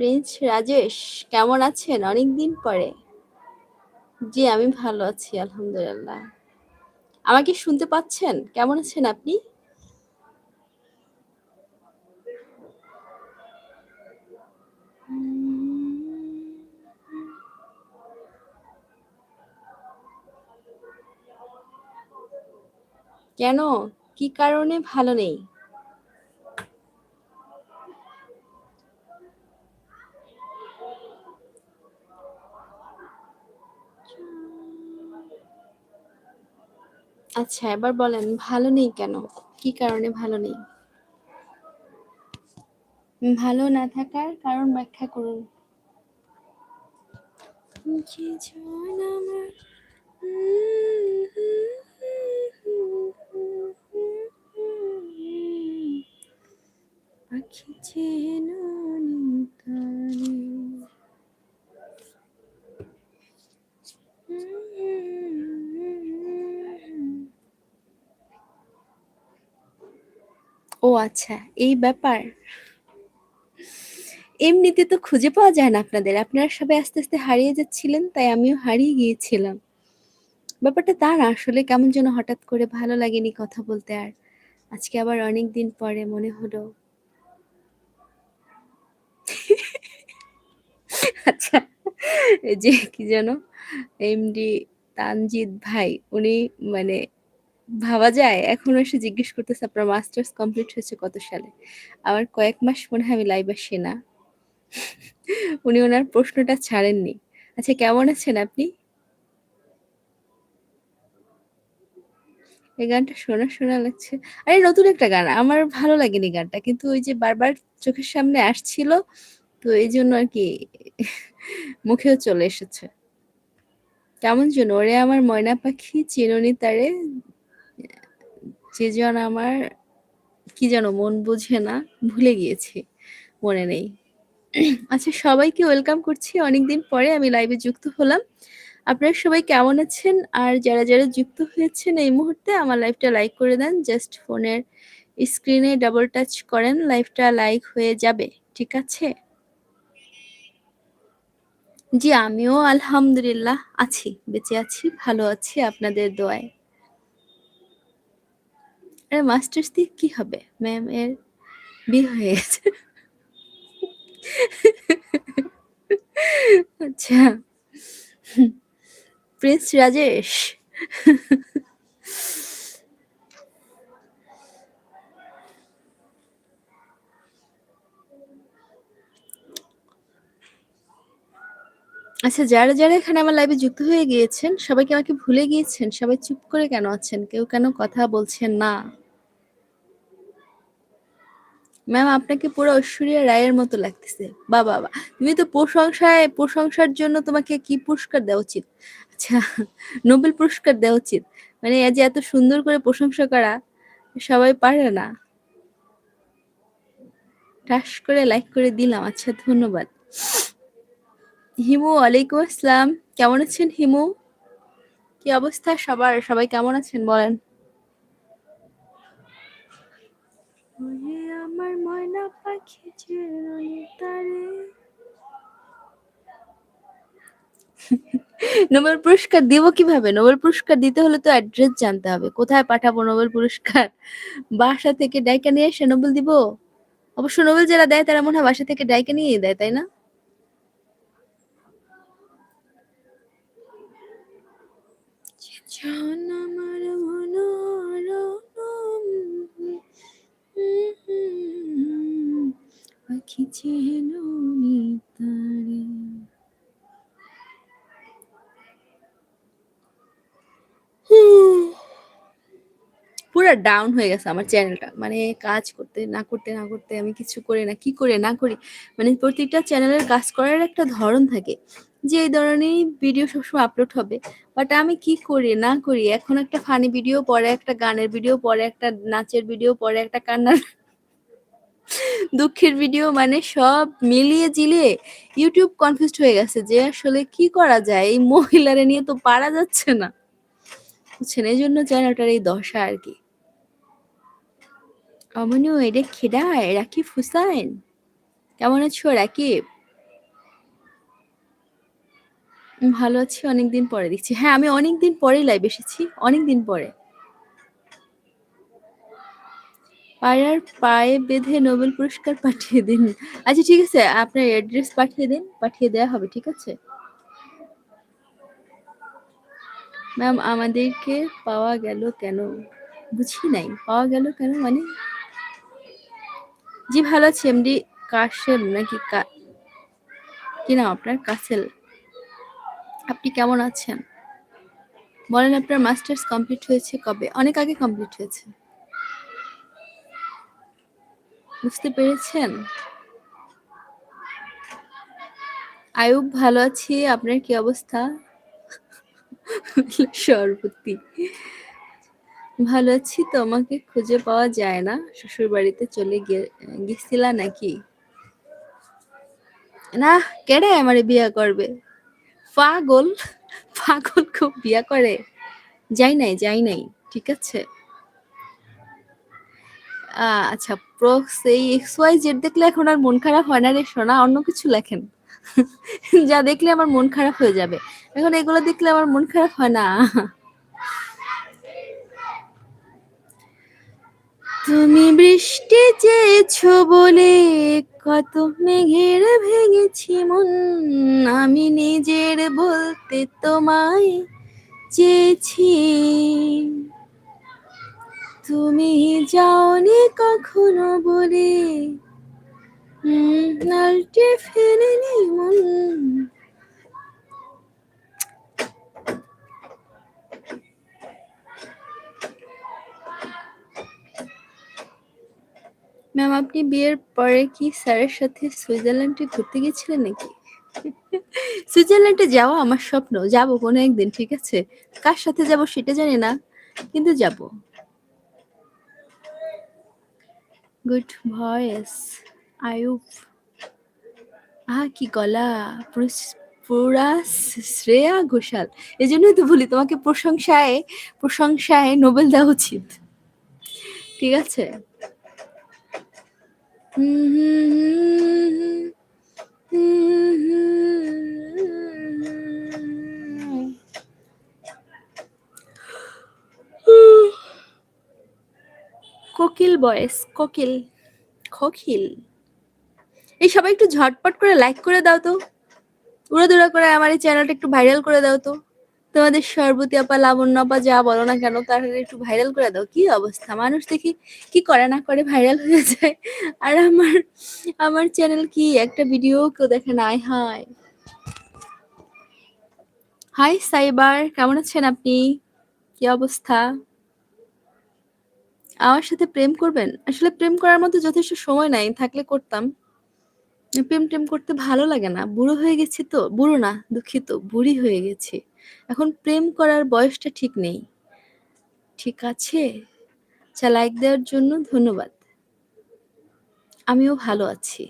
Prince Rajesh, কেমন আছেন? অনেক দিন পরে। জি, আমি ভালো আছি, আলহামদুলিল্লাহ। আমাকে শুনতে পাচ্ছেন? কেমন আছেন আপনি? কেন? কি কারণে ভালো নেই? আচ্ছা এবার বলেন ভালো নেই কেন? কি কারণে ভালো নেই? ভালো না থাকার কারণ ব্যাখ্যা করুন। পাখি চেন ও আচ্ছা এই ব্যাপার? এমনিতে তো খুঁজে পাওয়া যায় না আপনাদের। আপনারা সবাই আস্তে আস্তে হারিয়ে যাচ্ছিলেন, তাই আমিও হারিয়ে গিয়েছিলাম। ব্যাপারটা তার আসলে কেমন যেন হঠাৎ করে ভালো লাগেনি কথা বলতে আর। আজকে আবার অনেক দিন পরে মনে হলো। আচ্ছা যে কি যেন, এমডি তানজিদ ভাই, উনি মানে ভাবা যায়। এখন এসে জিজ্ঞেস করতেছে, আপনার মাস্টার্স কমপ্লিট হয়েছে কত সালে? আমার কয়েক মাস মনে হয় আমি লাইভ আসি না। উনি ওনার প্রশ্নটা ছাড়েননি। আচ্ছা কেমন আছেন আপনি? এই গানটা শোনা শোনা লাগছে। আরে, নতুন একটা গান। আমার ভালো লাগেনি গানটা, কিন্তু ওই যে বারবার চোখের সামনে আসছিল, তো এই জন্য আর কি মুখেও চলে এসেছে। কেমন যেন, ওরে আমার ময়না পাখি, চিরনি তারে যে আমার, কি যেন মন বুঝে না, ভুলে গিয়েছি, মনে নেই। আচ্ছা সবাইকে ওয়েলকাম করছি। অনেকদিন পরে আমি লাইভে যুক্ত হলাম। আপনারা সবাই কেমন আছেন? আর যারা যারা যুক্ত হয়েছেন এই মুহূর্তে, আমার লাইভটা লাইক করে দেন। জাস্ট ফোনের স্ক্রিনে ডাবল টাচ করেন, লাইভটা লাইক হয়ে যাবে, ঠিক আছে? জি, আমিও আলহামদুলিল্লাহ আছি, বেঁচে আছি, ভালো আছি, আপনাদের দোয়ায়। আরে মাস্টার্স দিয়ে কি হবে? ম্যাম এর বিয়ে হয়ে গেছে। আচ্ছা। প্রিন্স রাজেশ। আচ্ছা যারা যারা এখানে আমার লাইভে যুক্ত হয়ে গিয়েছেন, সবাই কি আমাকে ভুলে গিয়েছেন? সবাই চুপ করে কেন আছেন? কেউ কেন কথা বলছেন না? ম্যাম আপনাকে পুরো ঐশ্বরিয়া রায়ের মতো লাগতেছে। বা বাবা তুমি তো প্রশংসায়, প্রশংসার জন্য তোমাকে কি পুরস্কার দেওয়া উচিত? আচ্ছা নোবেল পুরস্কার দেওয়া উচিত। মানে এই যে এত সুন্দর করে প্রশংসা করা, সবাই পারে না। টাস করে লাইক করে দিলাম। আচ্ছা ধন্যবাদ। হিমু, ওয়ালাইকুম আসসালাম। কেমন আছেন হিমু? কি অবস্থা সবার? সবাই কেমন আছেন বলেন? পাখি তারে। নোবেল পুরস্কার দিব কীভাবে? নোবেল পুরস্কার দিতে হলে তো অ্যাড্রেস জানতে হবে। কোথায় পাঠাবো নোবেল পুরস্কার? বাসা থেকে ডাইকা নিয়ে এসে নোবেল দিব? অবশ্য নোবেল যারা দেয় তারা মনে হয় বাসা থেকে ডাইকা নিয়ে দেয় তাই না? আমার মনোরম পাখি চেন তারে পুরো ডাউন হয়ে গেছে আমার চ্যানেলটা মানে কাজ করতে, না করতে না করতে আমি কিছু করি না, কি করে, না করি। মানে প্রত্যেকটা চ্যানেলের কাজ করার একটা ধরন থাকে যে এই ধরনের ভিডিও সবসময় আপলোড হবে। বাট আমি কি করি, না করি, এখন একটা ফানি ভিডিও পরে, একটা গানের ভিডিও পরে, একটা নাচের ভিডিও পরে, একটা কান্নার দুঃখের ভিডিও মানে সব মিলিয়ে জিলিয়ে ইউটিউব কনফিউজ হয়ে গেছে যে আসলে কি করা যায়? এই মহিলারে নিয়ে তো পারা যাচ্ছে না। বুঝছেন? এই জন্য চ্যানেলটার এই দশা আর কি। অমনু এটা খেদায়, রাকিব হুসাইন। কেমন আছো রাকিব? ভালো আছি, অনেকদিন পরে দেখছি। হ্যাঁ আমি অনেকদিন পরেই লাইভ এসেছি, অনেকদিন পরে। পায়রার পায়ে বেঁধে নোবেল পুরস্কার পাঠিয়ে দিন। আচ্ছা ঠিক আছে, আপনার অ্যাড্রেস পাঠিয়ে দিন। পাঠিয়ে দেয়া হবে, ঠিক আছে? ম্যাম আমাদেরকে পাওয়া গেল কেন? বুঝি নাই। পাওয়া গেল কেন মানে? জি ভালো আছি এমডি কাশেম নাকি কি নাম আপনার? কাসেল। আপনি কেমন আছেন? বলেন আপনার মাস্টার্স কমপ্লিট হয়েছে কবে? অনেক আগে কমপ্লিট হয়েছে। বুঝতে পেরেছেন? আয়ুব ভালো আছি। আপনার কি অবস্থা? সরবতি। ভালো আছি। তোমাকে খুঁজে পাওয়া যায় না। শ্বশুর বাড়িতে চলে গেছিলা নাকি? না, কেডে আমারে বিয়া করবে? পাগল? পাগল খুব বিয়া করে? যাই নাই, যাই নাই। ঠিক আছে? আচ্ছা প্রক্স এই XYZ দেখলে এখন আর মন খারাপ হয় না রে সোনা। অন্য কিছু লেখেন। যা দেখলে আমার মন খারাপ হয়ে যাবে। এখন এগুলো দেখলে আমার মন খারাপ হয় না। তুমি বৃষ্টি চেয়েছো বলে কত মেঘের ভেঙেছি মন আমি নিজের বলতে তোমায় চেয়েছি তুমি যাওনি কখনো বলে নালটে ফেলেনি মন ম্যাম, আপনি বিয়ের পরে কি স্যারের সাথে সুইজারল্যান্ডে ঘুরতে গেছিলেন নাকি? সুইজারল্যান্ডে যাওয়া আমার স্বপ্ন। যাব কোনো একদিন, ঠিক আছে? কার সাথে যাব সেটা জানি না। কিন্তু যাব। Good voice Ayub. আহ কি গলা! পুরা শ্রেয়া ঘোষাল। এই জন্যই তো বলি তোমাকে প্রশংসায় প্রশংসায় নোবেল দেওয়া উচিত। ঠিক আছে? কোকিল বয়েস, কোকিল কোকিল। এই সবাই একটু ঝটপট করে লাইক করে দাও তো। উড়াদুড়া করে আমার এই চ্যানেলটা একটু ভাইরাল করে দাও তো। তোমাদের সর্বতী আপা, লাবণ্য আপা যা বলো না কেন, তার একটু ভাইরাল করে দাও। কি অবস্থা? মানুষ দেখি কি করে না করে ভাইরাল হয়ে যায়। আর আমার আমার চ্যানেল কি? একটা ভিডিও কেউ দেখে নাই হাই হাই সাইবার, কেমন আছেন আপনি? কি অবস্থা? আমার সাথে প্রেম করবেন? আসলে প্রেম করার মতো যথেষ্ট সময় নাই, থাকলে করতাম। প্রেম প্রেম করতে ভালো লাগে না। বুড়ো হয়ে গেছি তো, বুড়ো না, দুঃখিত, বুড়ি হয়ে গেছি। এখন প্রেম করার বয়সটা ঠিক নেই। ঠিক আছে? চা লাইক দেওয়ার জন্য ধন্যবাদ। আমিও ভালো আছি।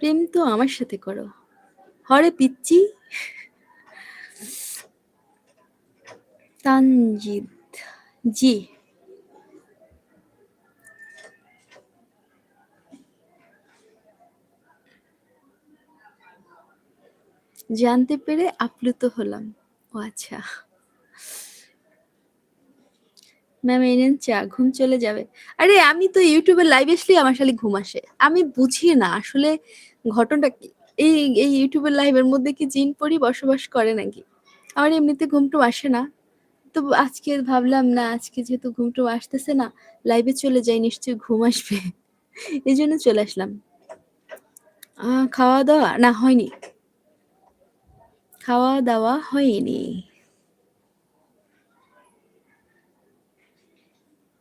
প্রেম তো আমার সাথে করো। হরে পিচ্ছি তানজিদ। জি। জানতে পেরে আপ্লুত হলাম। ও আচ্ছা। ম্যাম এনেন চা, ঘুম চলে যাবে। আরে, আমি তো ইউটিউবে লাইভ আসলেই আমার শালি ঘুম আসে। আমি বুঝি না, আসলে ঘটনাটা কি? এই এই ইউটিউবের লাইভের মধ্যে কি জিন পরি বসবাস করে নাকি? আমার এমনিতে ঘুমটুম আসে না। তো আজকে ভাবলাম না, আজকে যেহেতু ঘুমটুম আসতেছে না লাইভে চলে যাই, নিশ্চয়ই ঘুম আসবে। এই জন্য চলে আসলাম। খাওয়া দাওয়া না, হয়নি। খাওয়া দাওয়া হয়নি।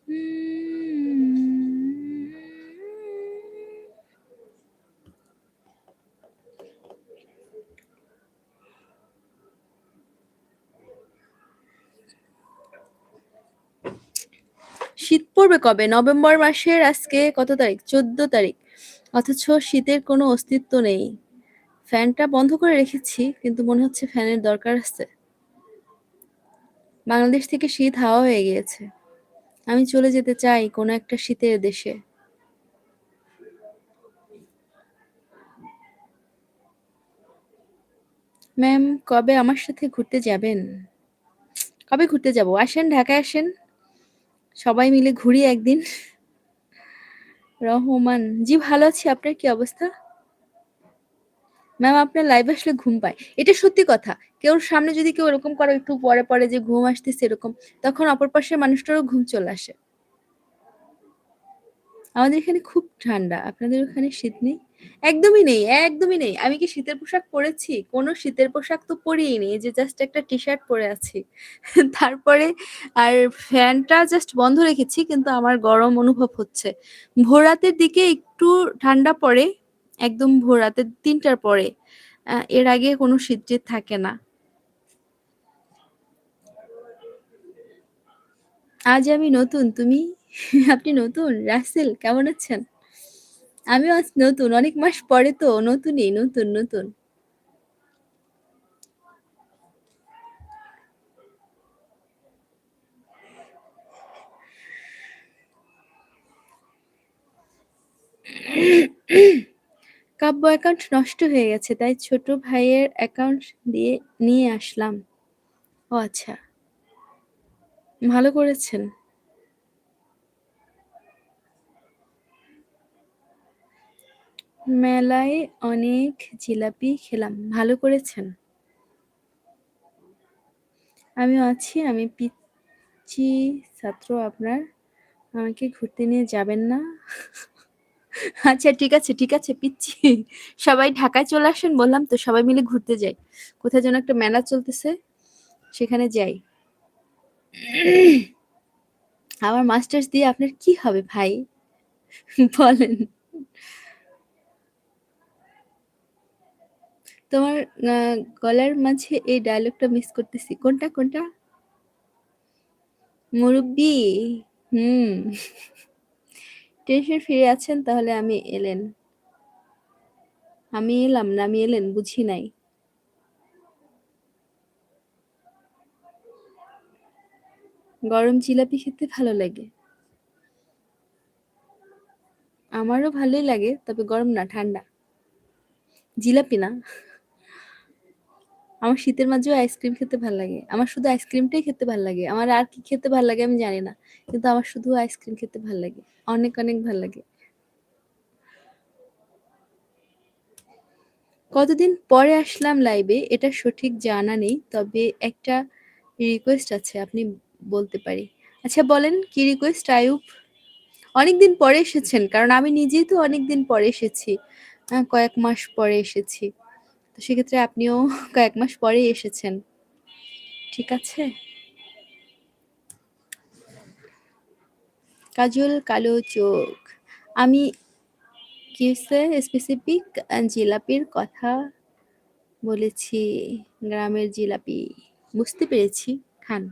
শীত পড়বে কবে? নভেম্বর মাসের আজকে কত তারিখ? চোদ্দ তারিখ। অথচ শীতের কোনো অস্তিত্ব নেই। ফ্যানটা বন্ধ করে রেখেছি, কিন্তু মনে হচ্ছে ফ্যানের দরকার আছে। বাংলাদেশ থেকে শীত হাওয়া হয়ে গিয়েছে। আমি চলে যেতে চাই কোনো একটা শীতের দেশে। ম্যাম কবে আমার সাথে ঘুরতে যাবেন? কবে ঘুরতে যাব? আসেন ঢাকায় আসেন। সবাই মিলে ঘুরি একদিন। রহমান, জি ভালো আছি। আপনার কি অবস্থা? ম্যাম আপনার লাইভে আসলে ঘুম পায়। এটা সত্যি কথা। কেউ সামনে যদি কেউ এরকম করে একটু পরে, পরে যে ঘুম আসতেছে এরকম, তখন অপর পাশের মানুষটারও ঘুম চলে আসে। আমাদের এখানে খুব ঠান্ডা। আপনাদের ওখানে শীত নেই? একদমই নেই, একদমই নেই। আমি কি শীতের পোশাক পরেছি? কোনো শীতের পোশাক তো পরিইনি। এই যে জাস্ট একটা টি-শার্ট পরে আছি। তারপরে আর ফ্যানটা জাস্ট বন্ধ রেখেছি কিন্তু আমার গরম অনুভব হচ্ছে। ভোর রাতের দিকে একটু ঠান্ডা পড়ে। একদম ভোর রাতে ৩ টার পরে। এর আগে কোনো শীত-টিত থাকে না। আজ আমি নতুন, তুমি? আপনি নতুন? রাসেল কেমন আছেন? আমিও আজ নতুন। অনেক মাস পরে তো নতুনই, নতুন, নতুন। কাব্য অ্যাকাউন্ট নষ্ট হয়ে গেছে। তাই ছোট ভাইয়ের অ্যাকাউন্ট দিয়ে নিয়ে আসলাম। ও আচ্ছা। ভালো করেছেন। মেলায় অনেক জিলাপি খেলাম। ভালো করেছেন। আমিও আছি। আমি পিচ্চি ছাত্র আপনার। আমাকে ঘুরতে নিয়ে যাবেন না? আচ্ছা ঠিক আছে, ঠিক আছে পিচ্ছি সবাই ঢাকায় চলে আসেন বললাম তো সবাই মিলে ঘুরতে যাই। কোথায় যেন একটা মেলা চলতেছে। সেখানে যাই। আমার মাস্টার্স দিয়ে আপনার কি হবে ভাই? বলেন। তোমার গলার মাঝে এই ডায়লগটা মিস করতেছি। কোনটা, কোনটা? মুরুব্বি? হুম। টেনশন ফ্রি আছেন, তাহলে আমি এলেন। আমি এলাম না, আমি এলেন, বুঝি নাই। গরম জিলাপি খেতে ভালো লাগে। আমারও ভালোই লাগে। তবে গরম না, ঠান্ডা। জিলাপি না। আমার শীতের মাঝেও আইসক্রিম খেতে ভালো লাগে। আমার শুধু আইসক্রিমটাই খেতে ভালো লাগে। আমার আর কি খেতে ভালো লাগে আমি জানি না। কিন্তু আমার শুধু আইসক্রিম খেতে ভালো লাগে। অনেক, অনেক ভালো লাগে। কতদিন পরে আসলাম লাইভে এটা সঠিক জানা নেই। তবে একটা রিকোয়েস্ট আছে আপনি বলতে পারি। আচ্ছা বলেন কি রিকোয়েস্ট আয়ুব? অনেকদিন পরে এসেছেন। কারণ আমি নিজেই তো অনেকদিন পরে এসেছি। কয়েক মাস পরে এসেছি। তো সেক্ষেত্রে আপনিও কয়েক মাস পরেই এসেছেন। ঠিক আছে? কাজল কালো চোখ। আমি কি হইছে স্পেসিফিক জিলাপির কথা বলেছি। গ্রামের জিলাপি। বুঝতে পেরেছি, খান।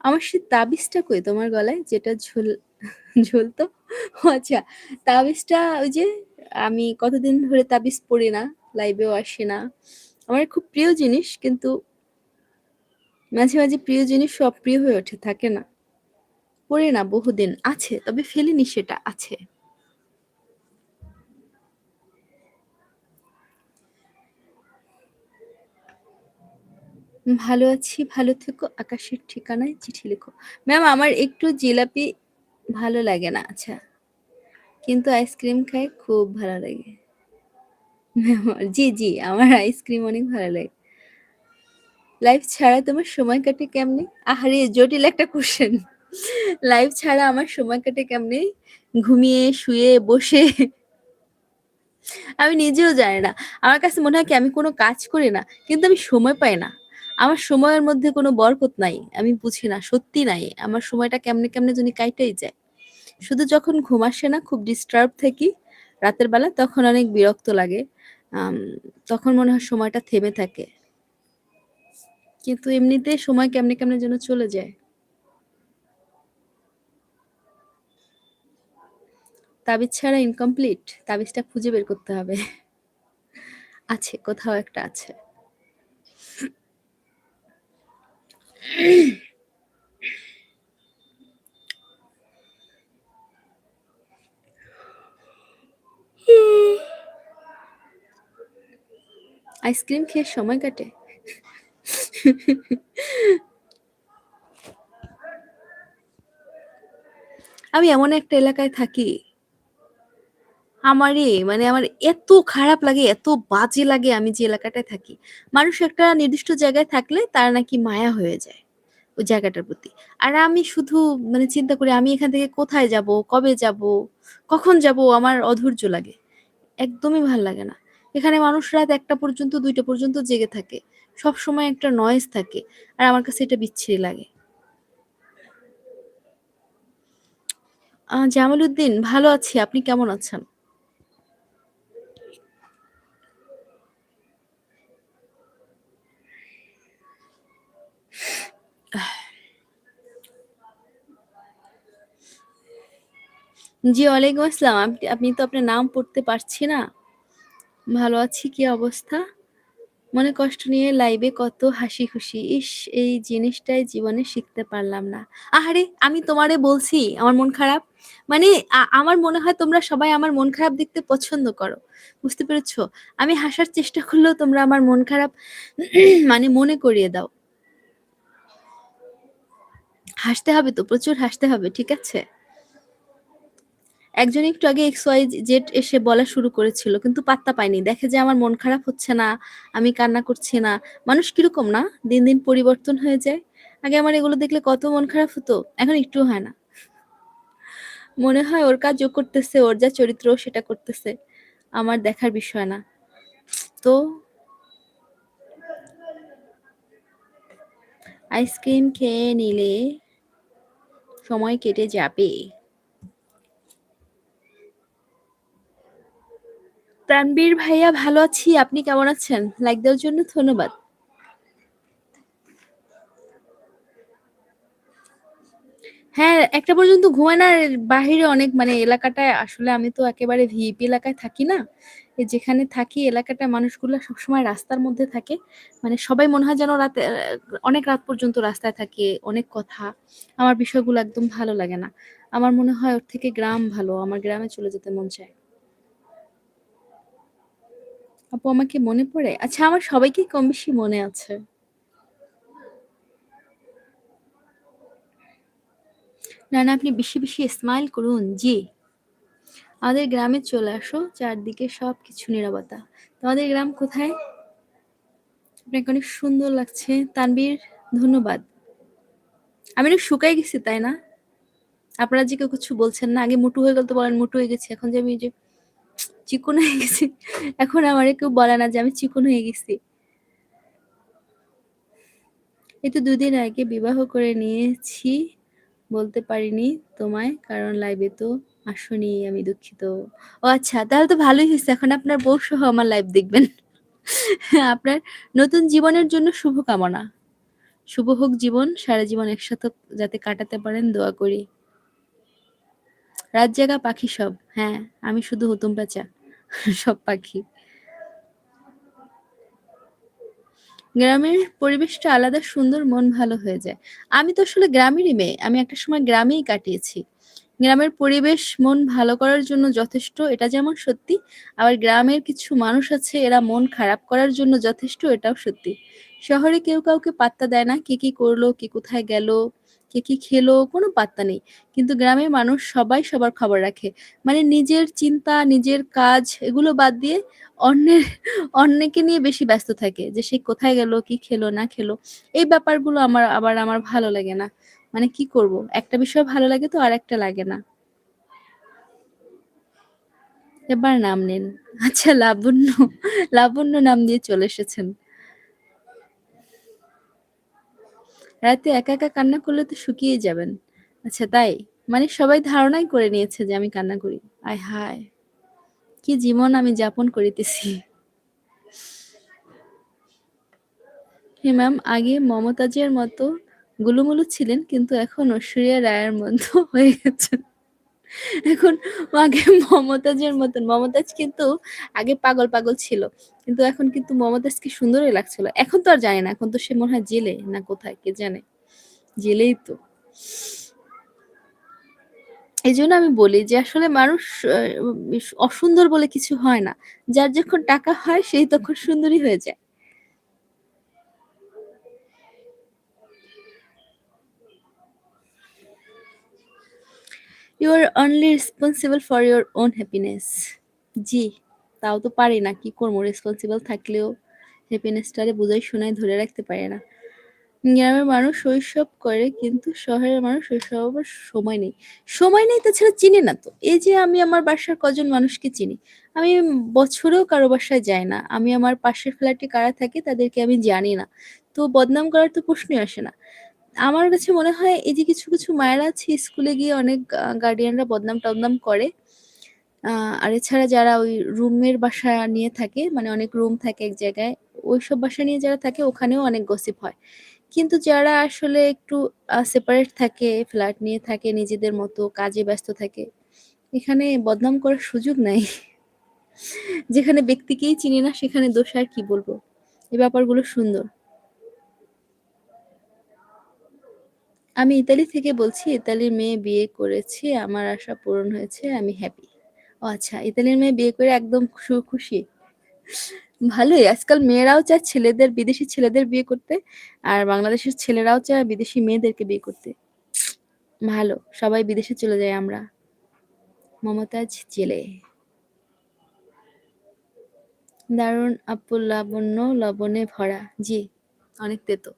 আমার সে তাবিজটা কই তোমার গলায়? যেটা ঝুল ঝুলতো? আচ্ছা। তাবিজটা ওই যে আমি কতদিন ধরে তাবিজ পড়ি না। লাইভেও আসি না। আমার খুব প্রিয় জিনিস কিন্তু মাঝে, মাঝে প্রিয় জিনিস সব প্রিয় হয়ে ওঠে, থাকে না? পড়ি না বহুদিন। আছে, তবে ফেলিনি সেটা, আছে। ভালো আছি, ভালো থেকো। আকাশের ঠিকানায় চিঠি লিখো। ম্যাম আমার একটু জিলাপি ভালো লাগে না। আচ্ছা। কিন্তু আইসক্রিম খাই খুব ভালো লাগে। জি, জি। আমার আইসক্রিম অনেক ভালো লাগে। লাইভ ছাড়া তোমার সময় কাটে কেমনে? আহারে জটিল একটা কোশ্চেন লাইভ ছাড়া আমার সময় কাটে কেমনে? ঘুমিয়ে, শুয়ে, বসে। আমি নিজেও জানি না। আমার কাছে মনে হয় কি আমি কোনো কাজ করি না। কিন্তু আমি সময় পাই না। আমার সময়ের মধ্যে কোনো বরকত নাই। আমি বুঝি না, সত্যি নাই। আমার সময়টা কেমনে, কেমনে জানি কাইটাই যায়। শুধু যখন ঘুম আসে না, খুব ডিস্টার্ব থাকি রাতের বেলা, তখন অনেক বিরক্ত লাগে। তখন মনে হয় সময়টা থেমে থাকে। কিন্তু এমনিতে সময় কেমনে, কেমনে যেন চলে যায়। তাবিজ ছাড়া ইনকমপ্লিট? তাবিজটা খুঁজে বের করতে হবে। আছে, কোথাও একটা আছে। আইসক্রিম খেয়ে সময় কাটে? আমি এমন একটা এলাকায় থাকি আমারই মানে আমার এত খারাপ লাগে, এত বাজে লাগে আমি যে এলাকাটায় থাকি। মানুষ একটা নির্দিষ্ট জায়গায় থাকলে তার নাকি মায়া হয়ে যায় ওই জায়গাটার প্রতি। আর আমি শুধু মানে চিন্তা করি আমি এখান থেকে কোথায় যাব, কবে যাব কখন যাব আমার অধৈর্য লাগে। একদমই ভালো লাগে না। এখানে মানুষ রাত একটা পর্যন্ত দুইটা পর্যন্ত জেগে থাকে। সবসময় একটা নয়েজ থাকে। আর আমার কাছে এটা বিচ্ছিরি লাগে। জামালউদ্দিন ভালো আছি। আপনি কেমন আছেন? জি, ওয়ালাইকুম আসসালাম। আপনি তো আপনার নাম পড়তে পারছি না। ভালো আছি। কি অবস্থা? মনে কষ্ট নিয়ে লাইভে কত হাসি খুশি। ইস! এই জিনিসটাই জীবনে শিখতে পারলাম না। আহারে! আমি তোমারে বলছি আমার মন খারাপ। মানে আমার মনে হয় তোমরা সবাই আমার মন খারাপ দেখতে পছন্দ করো। বুঝতে পেরেছ? আমি হাসার চেষ্টা করলেও তোমরা আমার মন খারাপ মানে মনে করিয়ে দাও। হাসতে হবে তো, প্রচুর হাসতে হবে। ঠিক আছে? একজন একটু আগে XYZ এসে বলা শুরু করেছিল। কিন্তু পাত্তা পায়নি। দেখে যে আমার মন খারাপ হচ্ছে না, আমি কান্না করছি না। মানুষ কীরকম না? দিন, দিন পরিবর্তন হয়ে যায়। আগে আমার এগুলো দেখলে কত মন খারাপ হতো। এখন একটুও হয় না। মনে হয় ওর কাজ করতেছে, ওর যা চরিত্র সেটা করতেছে। আমার দেখার বিষয় না। তো আইসক্রিম খেয়ে নিলে সময় কেটে যাবে। প্রাণবীর ভাইয়া ভালো আছি। আপনি কেমন আছেন? লাইক দেওয়ার জন্য ধন্যবাদ। হ্যাঁ, একটা পর্যন্ত ঘুমায় না বাহিরে অনেক মানে এলাকাটায় আসলে আমি তো একেবারে ভিআইপি এলাকায় থাকি না। যেখানে থাকি এলাকাটায় মানুষগুলা সবসময় রাস্তার মধ্যে থাকে। মানে সবাই মনে হয় যেন রাতে অনেক রাত পর্যন্ত রাস্তায় থাকে, অনেক কথা। আমার বিষয়গুলো একদম ভালো লাগে না। আমার মনে হয় ওর থেকে গ্রাম ভালো। আমার গ্রামে চলে যেতে মন চায়। আপু আমাকে মনে পড়ে? আচ্ছা আমার সবাইকেই কম বেশি মনে আছে। না, না আপনি বেশি, বেশি স্মাইল করুন। জি। আমাদের গ্রামে চলে আসো। চারদিকে সবকিছু নীরবতা। তোমাদের গ্রাম কোথায়? আপনাকে অনেক সুন্দর লাগছে। তানবীর ধন্যবাদ। আমি অনেক শুকায় গেছি, তাই না? আপনারা যে কেউ কিছু বলছেন না। আগে মোটু হয়ে গেল তো বলেন মোটু হয়ে গেছি। এখন যে আমি যে চিকন হয়ে গেছি। এখন আমার কেউ বলে না যে আমি চিকন হয়ে গেছি। এই তো দুদিন আগে বিবাহ করে নিয়েছি। বলতে পারিনি তোমায় কারণ লাইভে তো আসোনি আমি দুঃখিত। ও আচ্ছা তাহলে তো ভালোই হয়েছে এখন আপনার বউ সহ আমার লাইভ দেখবেন। আপনার নতুন জীবনের জন্য শুভকামনা। শুভ হোক জীবন, সারা জীবন একসাথে যাতে কাটাতে পারেন দোয়া করি। রাত জাগা পাখি সব। হ্যাঁ, আমি শুধু হুতুম প্যাঁচা। সব পাখি। গ্রামের পরিবেশটা আলাদা সুন্দর, মন ভালো হয়ে যায়। আমি তো আসলে গ্রামেরই মেয়ে। আমি একটা সময় গ্রামেই কাটিয়েছি। গ্রামের পরিবেশ মন ভালো করার জন্য যথেষ্ট, এটা যেমন সত্যি। আবার গ্রামের কিছু মানুষ আছে এরা মন খারাপ করার জন্য যথেষ্ট, এটাও সত্যি। শহরে কেউ কাউকে পাত্তা দেয় না। কে কি করল, কে কোথায় গেল, কে কি খেলো, কোনো পাত্তা নেই। কিন্তু গ্রামের মানুষ সবাই সবার খবর রাখে। মানে নিজের চিন্তা, নিজের কাজ এগুলো বাদ দিয়ে অন্যের অন্যকে নিয়ে বেশি ব্যস্ত থাকে। যে সে কোথায় গেল, কি খেলো না খেলো। এই ব্যাপারগুলো আমার আবার আমার ভালো লাগে না। মানে কি করব? একটা বিষয় ভালো লাগে তো আর একটা লাগে না। এবার নাম নিন। আচ্ছা লাবণ্য, লাবণ্য নাম দিয়ে চলে এসেছেন। রাতে একা, একা কান্না করলে তো শুকিয়ে যাবেন। আচ্ছা তাই? মানে সবাই ধারণাই করে নিয়েছে যে আমি কান্না করি। আয় হায়! কি জীবন আমি যাপন করিতেছি। হে ম্যাম আগে মমতাজের মতো গুলুমুলু ছিলেন কিন্তু এখন ঐশ্বরিয়া রায়ের মতো হয়ে গেছেন। এখন আগে মমতাজের মতন মমতাজ কিন্তু আগে পাগল, পাগল ছিল। কিন্তু এখন কিন্তু মমতাজকে সুন্দরই লাগছিল। এখন তো আর জানি না। এখন তো সে মনে হয় জেলে না কোথায় কে জানে? জেলেই তো। এই জন্য আমি বলি যে আসলে মানুষ অসুন্দর বলে কিছু হয় না। যার যখন টাকা হয় সেই তখন সুন্দরী হয়ে যায়। You are only responsible for your own happiness জি, তাও তো পারি না। কি করব? রেসপন্সিবল থাকলেও হ্যাপিনেস টারে বুঝাই শোনায় ধরে রাখতে পারে না। গ্রামের মানুষ শৈশব করে কিন্তু শহরের মানুষ শৈশব হবার সময় নেই। সময় নেই তাছাড়া চিনে না তো। এই যে আমি আমার বাসার কজন মানুষকে চিনি। আমি বছরেও কারও বাসায় যাই না। আমি আমার পাশের ফ্ল্যাটে কারা থাকে তাদেরকে আমি জানি না। তো বদনাম করার তো প্রশ্নই আসে না। আমার কাছে মনে হয় এই যে কিছু, কিছু মায়েরা আছে স্কুলে গিয়ে অনেক গার্ডিয়ানরা বদনাম-টদনাম করে। আ আর এছাড়া যারা ওই রুমের বাসা নিয়ে থাকে, মানে অনেক রুম থাকে এক জায়গায়। ওইসব বাসা নিয়ে যারা থাকে ওখানেও অনেক গসিপ হয়। কিন্তু যারা আসলে একটু সেপারেট থাকে, ফ্ল্যাট নিয়ে থাকে নিজেদের মতো, কাজে ব্যস্ত থাকে। এখানে বদনাম করার সুযোগ নাই। যেখানে ব্যক্তিকেই চিনি না সেখানে দোষ আর কি বলব? এই ব্যাপারগুলো সুন্দর। আমি ইতালি থেকে বলছি। ইতালির মেয়ে বিয়ে করেছি। আমার আশা পূরণ হয়েছে। আমি হ্যাপি। ও আচ্ছা, ইতালির মেয়ে বিয়ে করে একদম খুশি। ভালোই। আজকাল মেয়েরাও চায় ছেলেদের বিদেশি ছেলেদের বিয়ে করতে। আর বাংলাদেশের ছেলেরাও চায় বিদেশি মেয়েদেরকে বিয়ে করতে। ভালো। সবাই বিদেশে চলে যাই আমরা। মমতাজ জেলে। দারুণ আপু লাবণ্য লবণে ভরা। জি, অনেক তেতো।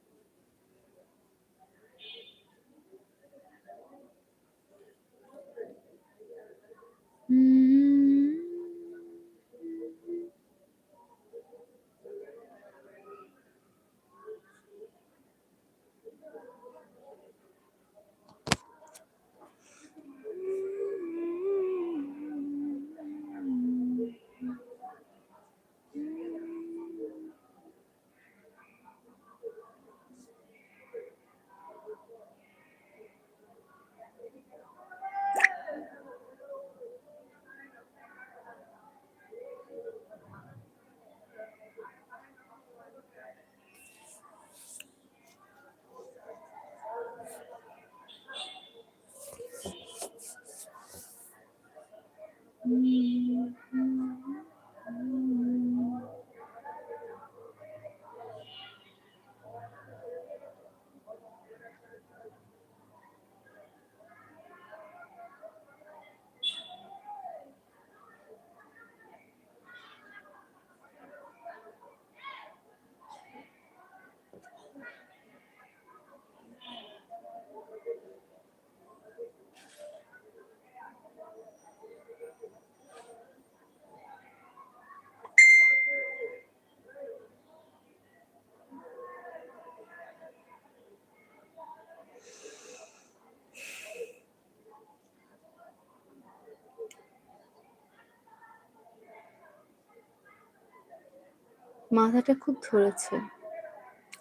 মাথাটা খুব ধরেছে।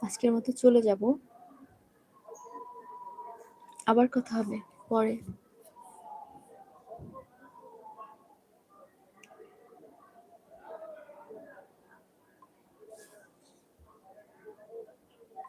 আজকের মতো চলে যাব। আবার কথা হবে পরে।